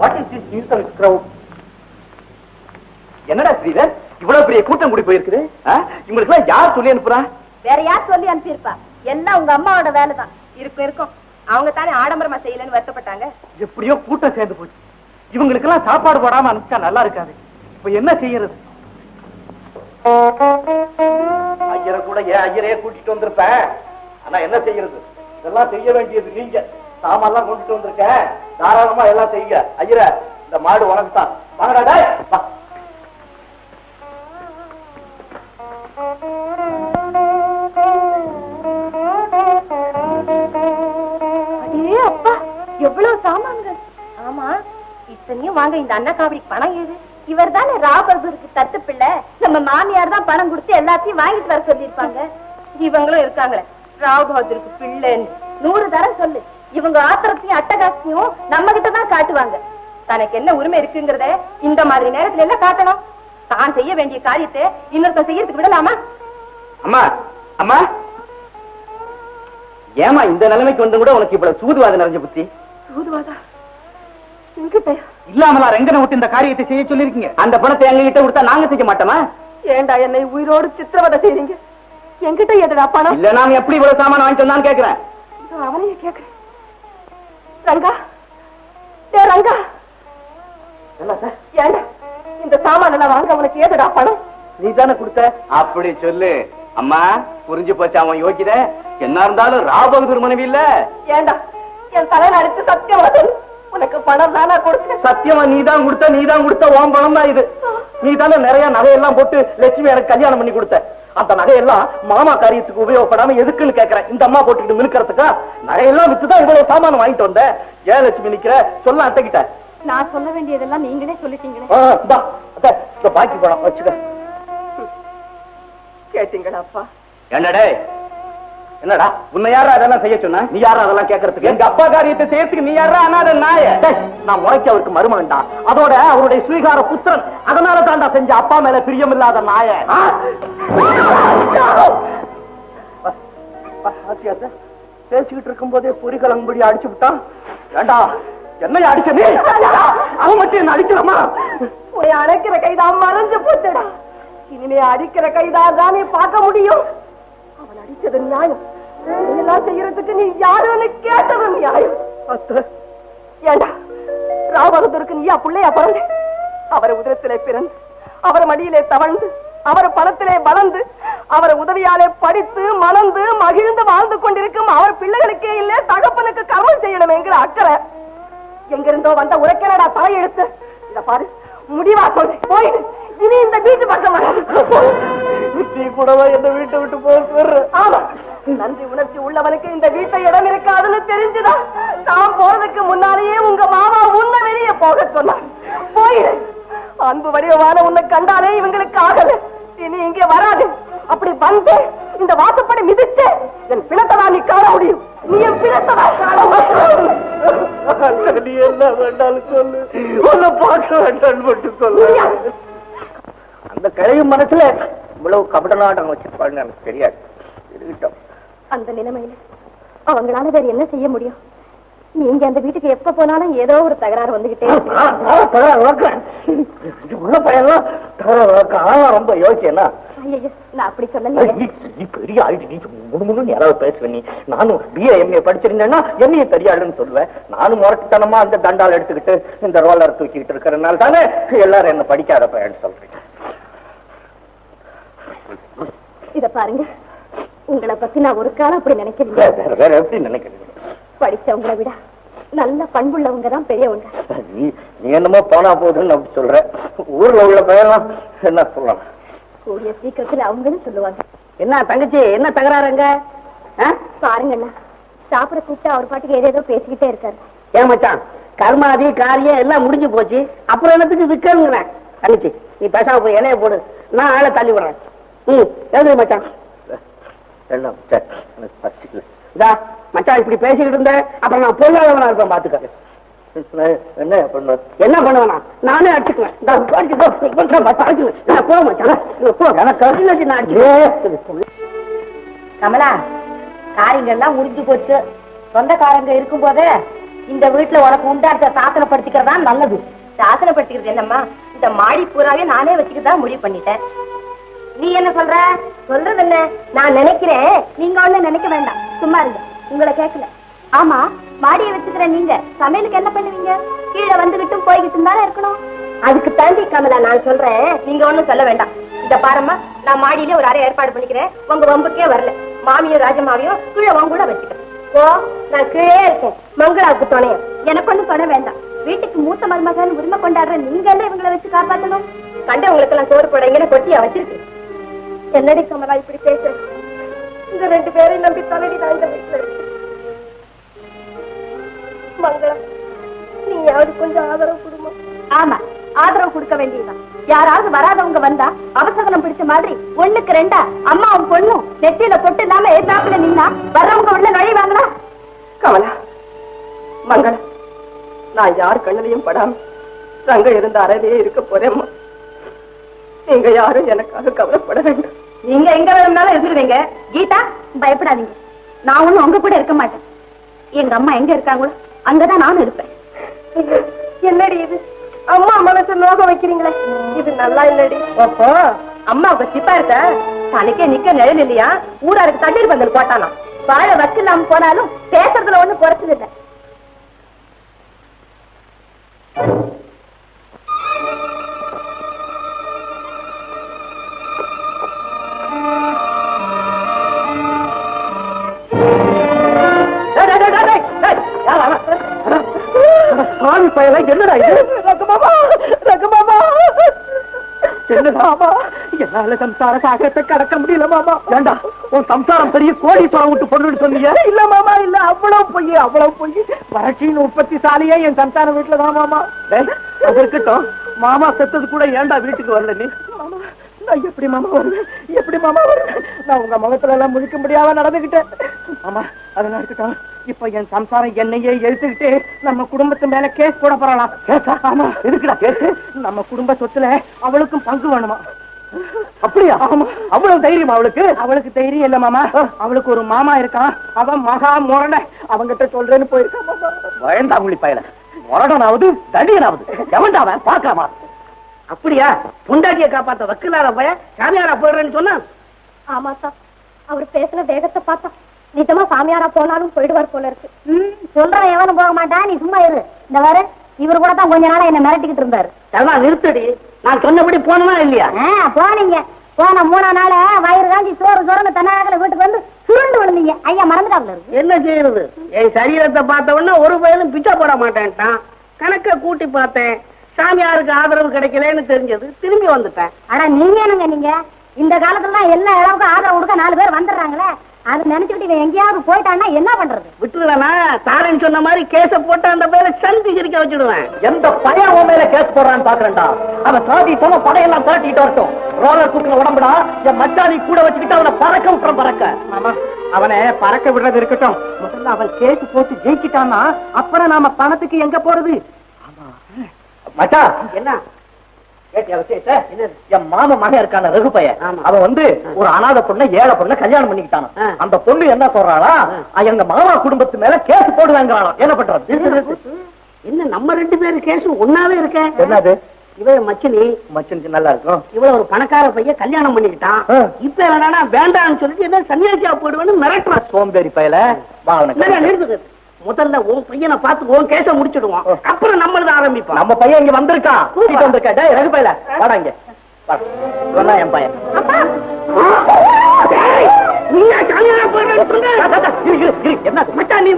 What is this and crowd என்னடா ஸ்ரீதர் இவ்வளவு பெரிய கூட்டம் கூடி போயிருக்குது? இவங்களுக்கு எல்லாம் யார் சொல்லி அனுப்புறா? வேற யார் சொல்லி அனுப்பியிருப்பா? எல்லாம் உங்க அம்மாவோட வேலை தான் இருக்கும் இருக்கும். அவங்க தானே ஆடம்பரமா செய்யலன்னு வருத்தப்பட்டாங்க. எப்படியோ கூட்டம் சேர்ந்து போச்சு. இவங்களுக்கு எல்லாம் சாப்பாடு போடாம அனுப்பிச்சா நல்லா இருக்காது. இப்ப என்ன செய்யறது? ஐயரை கூட ஏன் ஐயரையே கூட்டிட்டு வந்திருப்பேன் ஆனா என்ன செய்யறது? இதெல்லாம் செய்ய வேண்டியது நீங்க. சாமான்லாம் கொண்டுட்டு வந்திருக்க. தாராளமா எல்லாம் செய்ய ஐயர இந்த மாடு உனக்கு தான் வாங்கடா அப்பா எவ்வளவு சாமான்கள்? ஆமா இத்தனையும் வாங்க இந்த அண்ணா காவடிக்கு பணம் ஏது இவர் தானே ராபர்தூருக்கு தத்து பிள்ளை. நம்ம மாமியார் தான் பணம் கொடுத்து எல்லாத்தையும் வாங்கிட்டு வர சொல்லியிருப்பாங்க. இவங்களும் இருக்காங்களே. ராவ் பகதூருக்கு பிள்ளைன்னு. நூறு தரம் சொல்லு. இவங்க ஆத்திரத்தையும் அட்டகாசத்தையும் நம்ம கிட்ட தான் காட்டுவாங்க. தனக்கு என்ன உரிமை இருக்குங்கிறத இந்த மாதிரி நேரத்துல எல்லாம் காட்டணும்? தான் செய்ய வேண்டிய காரியத்தை இன்னொருத்தன் செய்யறதுக்கு விடலாமா? அம்மா அம்மா. ஏமா இந்த நிலைமைக்கு வந்து கூட உனக்கு இவ்வளவு சூதுவாது நிறைஞ்ச புத்தி? சூதுவாதா? இல்லாமலா ரெங்கனை விட்டு இந்த காரியத்தை செய்ய சொல்லிருக்கீங்க அந்த பணத்தை எங்க கிட்ட கொடுத்தா நாங்க செய்ய மாட்டோமா? ஏண்டா என்னை உயிரோடு சித்திரவதை செய்றீங்க? என்கிட்ட எதுடா பணம்? இல்ல நான் எப்படி இவ்வளவு சாமான் வாங்கிட்டு வந்தான்னு கேக்குறேன். அவனையே கேக்குறேன். ரங்கா! ஏ ரங்கா! ஏண்டா இந்த சாமான் வாங்க உனக்கு ஏதுடா பணம்? நீ தானே கொடுத்த? அப்படி சொல்லு. அம்மா புரிஞ்சு போச்சு அவன் யோகித? என்ன இருந்தாலும் ராபகதூர் மனைவி இல்ல. ஏண்டா என் தலை அடித்து சத்தியம் சொல்லு. உனக்கு பணம் தானா கொடுத்தேன். சத்தியமா நீ தான் கொடுத்த நீ தான் கொடுத்த உன் பணம் தான் இது. நீ தானே நிறைய நகையெல்லாம் போட்டு லட்சுமி எனக்கு கல்யாணம் பண்ணி கொடுத்த. அந்த நகையெல்லாம் மாமா காரியத்துக்கு உபயோகப்படாம எதுக்குன்னு கேக்குறேன். இந்த அம்மா போட்டுக்கிட்டு மினுக்கிறதுக்கா? நகையெல்லாம் வித்துதான் இவ்வளவு சாமான் வாங்கிட்டு வந்த? ஏன் லட்சுமி நிக்கிற. சொல்ல அத்தைக்கிட்ட நான் சொல்ல வேண்டியதெல்லாம் நீங்களே சொல்லிட்டீங்களே. பாக்கி பணம் வச்சுக்க. கேட்டீங்களா அப்பா? என்னடே? என்னடா உன்னை யாரா அதெல்லாம் செய்ய சொன்ன? நீ யாரா அதெல்லாம் கேட்கறதுக்கு எங்க அப்பா காரியத்தை செய்யறதுக்கு நீ யாரா அனாத நாய? நான் முறைக்கு அவருக்கு மருமகன்டா. அதோட அவருடைய ஸ்வீகார புத்திரன். அதனால தான்டா செஞ்ச அப்பா மேல பிரியம் இல்லாத நாய பேசிக்கிட்டு இருக்கும் போதே பொறிகலங்கும்படி அடிச்சு விட்டான் ஏண்டா என்னைய அடிச்ச நீ? அவன் மட்டும் என்ன அடிக்கலாமா உன்னை அழைக்கிற கைதான் மறைஞ்சு போச்சுடா. இனிமே அடிக்கிற கைதான் தானே பார்க்க முடியும். அவன் அடிச்சது நியாயம். இதெல்லாம் செய்யறதுக்கு நீ யாருன்னு கேட்டது நியாயம். அத்தை. ஏண்டா ராவபகதூருக்கு நீயா பிள்ளையா பிறந்த? அவரை உதரத்திலே பிறந்து அவர் மடியிலே தவழ்ந்து அவர் பணத்திலே வளர்ந்து அவர் உதவியாலே படித்து மணந்து மகிழ்ந்து வாழ்ந்து கொண்டிருக்கும் அவர் பிள்ளைகளுக்கே இல்ல தகப்பனுக்கு கர்மம் செய்யணும் என்கிற அக்கறை. எங்கிருந்தோ வந்த உரைக்கிறடா தலையெடுத்து இத பாரு முடிவா சொல்லு. போயிடு. இனி இந்த வீட்டு பக்கம் நீ கூடவா என்ன வீட்டை விட்டு போக ஆமா நன்றி உணர்ச்சி உள்ளவனுக்கு இந்த வீட்டை இடம் இருக்காதுன்னு தெரிஞ்சுதா? நான் போறதுக்கு முன்னாலேயே உங்க மாமா உன்னை வெளியே போக சொன்னார். போயிடு அன்பு வடிவமான உன்னை கண்டாலே இவங்களுக்கு ஆகல. இனி இங்கே வராது. அப்படி வந்து இந்த வாசப்படி மிதிச்சு என் பிணத்தை தான் நீ காண முடியும். நீ என் பிணத்தை தான் காண முடியும். நீ என்ன வேண்டாலும் சொல்லு. உன்னை பார்க்க வேண்டாம் மட்டும் சொல்லு. அந்த கிழவி மனசுல இவ்வளவு கபட நாடகம் வச்சிருப்பான்னு எனக்கு தெரியாது. இருக்கட்டும். அந்த நிலைமையில அவங்களால வேற என்ன செய்ய முடியும்? நீங்க அந்த வீட்டுக்கு எப்ப போனாலும் ஏதோ ஒரு தகராறு வந்துகிட்டே. உள்ள பையன்லாம் ஆனா ரொம்ப யோசிச்சேன்னா? நான் அப்படி சொல்லலையே. நீ பெரிய ஆயிட்டு நீ யாராவது பேசுவேன் நீ. நானும் பிஏ எம்ஏ படிச்சிருந்தேன்னா என்னைய தெரியாதுன்னு சொல்லுவேன் நானும் முரட்டுத்தனமா அந்த தண்டால் எடுத்துக்கிட்டு இந்த ரோலர் தூக்கிட்டு இருக்கிறதுனால தானே எல்லாரும் என்ன படிக்காத பையன் சொல்றீங்க. இத பாருங்க. உங்களை பத்தி நான் ஒரு காலம் அப்படி நினைக்கிறேன் வேற வேற எப்படி நினைக்கிறீங்க படிச்சவங்களை விட நல்ல பண்புள்ளவங்க தான் பெரியவங்க. நீ நீ என்னமோ போனா போகுதுன்னு அப்படி சொல்ற. ஊர்ல உள்ள பையன்லாம் என்ன சொல்லலாம்? கூடிய சீக்கிரத்துல அவங்களும் சொல்லுவாங்க. என்ன தங்கச்சி என்ன தகராறுங்க பாருங்க அண்ணா சாப்பிட கூப்பிட்டு அவர் பாட்டுக்கு ஏதேதோ பேசிக்கிட்டே இருக்காரு. ஏன் மச்சான் கர்மாதி காரியம் எல்லாம் முடிஞ்சு போச்சு. அப்புறம் என்னத்துக்கு விற்கணுங்கிறேன்? தங்கச்சி நீ பேசாம போய் இலைய போடு. நான் ஆளை தள்ளி விடுறேன் ம் எழுது மச்சான். எல்லாம் சரி, எனக்கு பசிக்கல இதா மச்சான் இப்படி பேசிக்கிட்டு இருந்த அப்புறம் நான் பொருளாதாரமா இருப்பேன் பாத்துக்க. என்ன பண்ண என்ன பண்ணுவேனா? நானே அடிச்சுக்குவேன். நான் போ மச்சான். கமலா காரியங்கள்லாம் முடிஞ்சு போச்சு. சொந்தக்காரங்க இருக்கும் போதே இந்த வீட்டுல உனக்கு உண்டாட்ட சாசனப்படுத்திக்கிறதா நல்லது. சாசனப்படுத்திக்கிறது என்னம்மா? இந்த மாடி பூராவே நானே வச்சுக்கிட்டு தான் முடிவு பண்ணிட்டேன். நீ என்ன சொல்ற? சொல்றது என்ன? நான் நினைக்கிறேன். நீங்க ஒண்ணு நினைக்க வேண்டாம். சும்மா இருங்க. உங்களை கேட்கல ஆமா மாடியை வச்சுக்கிற நீங்க சமையலுக்கு என்ன பண்ணுவீங்க? கீழே வந்துகிட்டும் போய்கிட்டும் தானே இருக்கணும். அதுக்கு தாண்டி கமலா நான் சொல்றேன். நீங்க ஒண்ணும் சொல்ல வேண்டாம். இத பாருமா நான் மாடியில ஒரு அறை ஏற்பாடு பண்ணிக்கிறேன். உங்க வம்புக்கே வரல. மாமியும் ராஜமாவையும் கீழே உன் கூட வச்சுக்கிறேன். ஓ நான் கீழே இருக்கேன். மங்களாவுக்கு துணையும் எனக்கு ஒண்ணும் துணை வேண்டாம். வீட்டுக்கு மூத்த மருமகன் உரிமை கொண்டாடுற நீங்க என்ன இவங்களை வச்சு காப்பாத்தணும்? கண்டவங்களுக்கு எல்லாம் சோறு போடுறீங்கன்னு கொட்டியா வச்சிருக்கு. என்னடி கமலா இப்படி பேசுற? இந்த ரெண்டு பேரையும் நம்பி தலைடி நான் இந்த வீட்டுல இருக்கேன். மங்களம் நீயாவது கொஞ்சம் ஆதரவு கொடுமா. ஆமா ஆதரவு கொடுக்க வேண்டியதுதான். யாராவது வராதவங்க வந்தா அவசரம் பிடிச்ச மாதிரி ஒண்ணுக்கு ரெண்டா அம்மாவும் பொண்ணும் நெத்தியில பொட்டு இல்லாம ஏத்தாப்புல நின்னா வர்றவங்க உள்ள நுழைவாங்களா? கமலா மங்களம் நான் யார் கண்ணிலையும் படாம ரங்க இருந்த அறவே இருக்க போறேம்மா. நீங்க யாரும் எனக்காக கவலைப்பட வேண்டாம். நீங்க எங்க வேணும்னாலும் இருந்துருவீங்க கீதா பயப்படாதீங்க. நான் ஒண்ணும் உங்க கூட இருக்க மாட்டேன். எங்க அம்மா எங்க இருக்காங்களோ அங்கதான் நானும் இருப்பேன். என்னடி இது? அம்மா மனசு நோக வைக்கிறீங்களே. இது நல்லா இல்லடி. ஓஹோ அம்மாவுக்கு சிப்பா இருக்க? தனக்கே நிக்க நிழல் இல்லையா? ஊராருக்கு தண்ணீர் பந்தல் போட்டானா? வாழ வச்சில்லாம போனாலும் பேசுறதுல ஒண்ணும் குறைச்சது இல்லை. பயல என்னடா இது? ரகுமாமா ரகுமாமா. என்னடாமா என்னால சம்சார சாகரத்தை கடக்க முடியல மாமா. ஏண்டா? உன் சம்சாரம் பெரிய கோடீஸ்வரம் விட்டு பொண்ணுன்னு சொன்னீங்க? இல்ல மாமா இல்ல. அவ்வளவு பொய் அவ்வளவு பொய். வறட்சியின் உற்பத்தி சாலையே என் சம்சாரம் வீட்டுல தான் மாமா. அது இருக்கட்டும். மாமா செத்தது கூட ஏன்டா வீட்டுக்கு வரல நீ? மாமா நான் எப்படி மாமா வருவேன்? எப்படி மாமா வருவேன்? நான் உங்க முகத்துல எல்லாம் முழிக்க முடியாம நடந்துகிட்டேன். மாமா அதெல்லாம் இருக்கட்டும். இப்ப என் சம்சாரம் என்னையே எழுத்துக்கிட்டு நம்ம குடும்பத்து மேல கேஸ் போட போறாளாம் கேஸா ஆமா. இருக்குடா. கேஸ் நம்ம குடும்ப சொத்துல அவளுக்கும் பங்கு வேணுமா? அப்படியா? ஆமா. அவ்வளவு தைரியம் அவளுக்கு? அவளுக்கு தைரியம் இல்ல மாமா. அவளுக்கு ஒரு மாமா இருக்கான். அவன் மகா முரண. அவங்கிட்ட சொல்றேன்னு போயிருக்கான் வயந்தாங்குழி பயல. முரடனாவது தடியனாவது. எவன்டா அவன்? பார்க்கலாமா? அப்படியா? பொண்டாட்டிய காப்பாத்த வக்கீலார பய? சாமியாரா போயிடுறேன்னு சொன்னா? ஆமா சார் அவர் பேசுன வேகத்தை பார்த்தா நிஜமா சாமியாரா போனாலும் போயிடுவார் போல இருக்கு. சொல்றேன் எவனும் போக மாட்டான் நீ சும்மா இரு. இந்த வர இவர் கூட தான் கொஞ்ச நாளா என்ன மிரட்டிக்கிட்டு இருந்தாரு. அதெல்லாம் நிறுத்தடி. நான் சொன்னபடி போனனா இல்லையா? போனீங்க. போன மூணா நாள வயிறு காஞ்சி சோறு சோறுன்னு தன்னாகல வீட்டுக்கு வந்து சுருண்டு விழுந்தீங்க. ஐயா மறந்துட்டாப்ல என்ன செய்யறது? என் சரீரத்தை பார்த்த உடனே ஒரு பையனும் பிச்சை போட மாட்டேன்ட்டான். கணக்க கூட்டி பார்த்தேன். சாமியாருக்கு ஆதரவு கிடைக்கலன்னு தெரிஞ்சது. திரும்பி வந்துட்டேன். ஆனா நீங்க என்னங்க நீங்க? இந்த காலத்துல எல்லா அளவுக்கு ஆதரவு கொடுக்க நாலு பேர் வந்துடுறாங்களே. அது நினைச்சுக்கிட்டு இவன் எங்கேயாவது போயிட்டான்னா என்ன பண்றது? விட்டுருவேனா? தாரன் சொன்ன மாதிரி கேஸ போட்டு அந்த பேரை சந்தி சிரிக்க வச்சுடுவேன். எந்த பையன் உன் மேல கேஸ் போடுறான்னு பாக்குறேன்டா அவன் சாதி சம படையெல்லாம் திரட்டிட்டு வரட்டும். ரோலர் தூக்கின உடம்புடா என் மச்சானி கூட வச்சுக்கிட்டு அவனை பறக்க விட்டுறோம் பறக்க. ஆமா அவனை பறக்க விடுறது இருக்கட்டும். முதல்ல அவன் கேஸ் போட்டு ஜெயிச்சிட்டான்னா அப்புறம் நாம பணத்துக்கு எங்க போறது? மச்சா என்ன? கேட்டியா விஷயத்த? என் மாமா மகன் இருக்கான ரகு பையன். ஆமா. அவன் வந்து ஒரு அனாதை பொண்ணை ஏழை பொண்ணை கல்யாணம் பண்ணிக்கிட்டான். அந்த பொண்ணு என்ன சொல்றாளா. எங்க மாமா குடும்பத்து மேல கேஸ் போடுவாங்களாம் என்ன பண்றது? என்ன நம்ம ரெண்டு பேரும் கேஸ் ஒன்னாவே இருக்க என்னது? இவன் மச்சினி. மச்சனுக்கு நல்லா இருக்கும் இவள ஒரு பணக்கார பையன் கல்யாணம் பண்ணிக்கிட்டான். இப்ப என்னன்னா வேண்டாம்னு சொல்லிட்டு என்ன சன்னியாசியா போயிடுவேன்னு மிரட்டுறான். சோம்பேறி பயல? வா முதல்ல உன் பையனை பார்த்து உன் கேஸ முடிச்சிடுவோம். அப்புறம் நம்மளது ஆரம்பிப்போம். நம்ம பையன் இங்க வந்திருக்கான். கூட்டிட்டு வந்திருக்கா? டேய் ரகு பயல வாடா இங்க.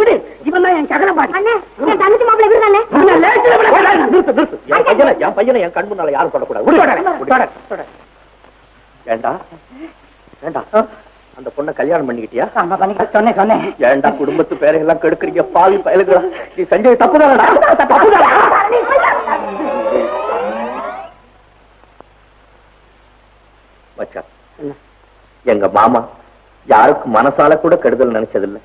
விடு. என் பையனை என் பையனை என் கண் முன்னால யாரும் தொடக்கூடாது. அந்த பொண்ணை கல்யாணம் பண்ணிக்கிட்டியா? ஆமா பண்ணிக்க சொன்னேன் சொன்னேன். ஏண்டா குடும்பத்து பேரையெல்லாம் கெடுக்கிறீங்க? பாவி பயலுங்களா நீ செஞ்சது மச்சான் எங்க மாமா யாருக்கும் மனசால கூட கெடுதல் நினைச்சதில்ல.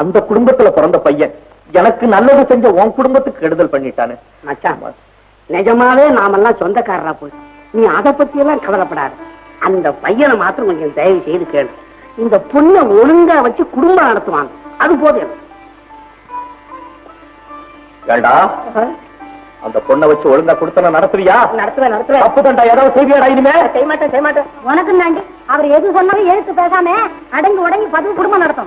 அந்த குடும்பத்துல பிறந்த பையன் எனக்கு நல்லது செஞ்ச உன் குடும்பத்துக்கு கெடுதல் பண்ணிட்டானே. மச்சான் நிஜமாவே நாமெல்லாம் சொந்தக்காரரா போய் நீ அத பத்தி எல்லாம் கவலைப்படாத. அந்த பையனை மாத்திரம் கொஞ்சம் தயவு செய்து கேளு. இந்த பொண்ணை ஒழுங்கா வச்சு குடும்பம் நடத்துவாங்க. அது போதும். ஏண்டா? அந்த பொண்ணை வச்சு ஒழுங்கா கொடுத்தன நடத்துவியா? நடத்துவேன் நடத்துவேன். தப்புதண்டா ஏதாவது செய்வியாடா இனிமே? செய்ய மாட்டேன் செய்ய மாட்டேன் உனக்கு தாண்டி அவர் எது சொன்னாலும் எழுத்து பேசாம அடங்கி உடங்கி பதிவு குடும்பம் நடத்தும்.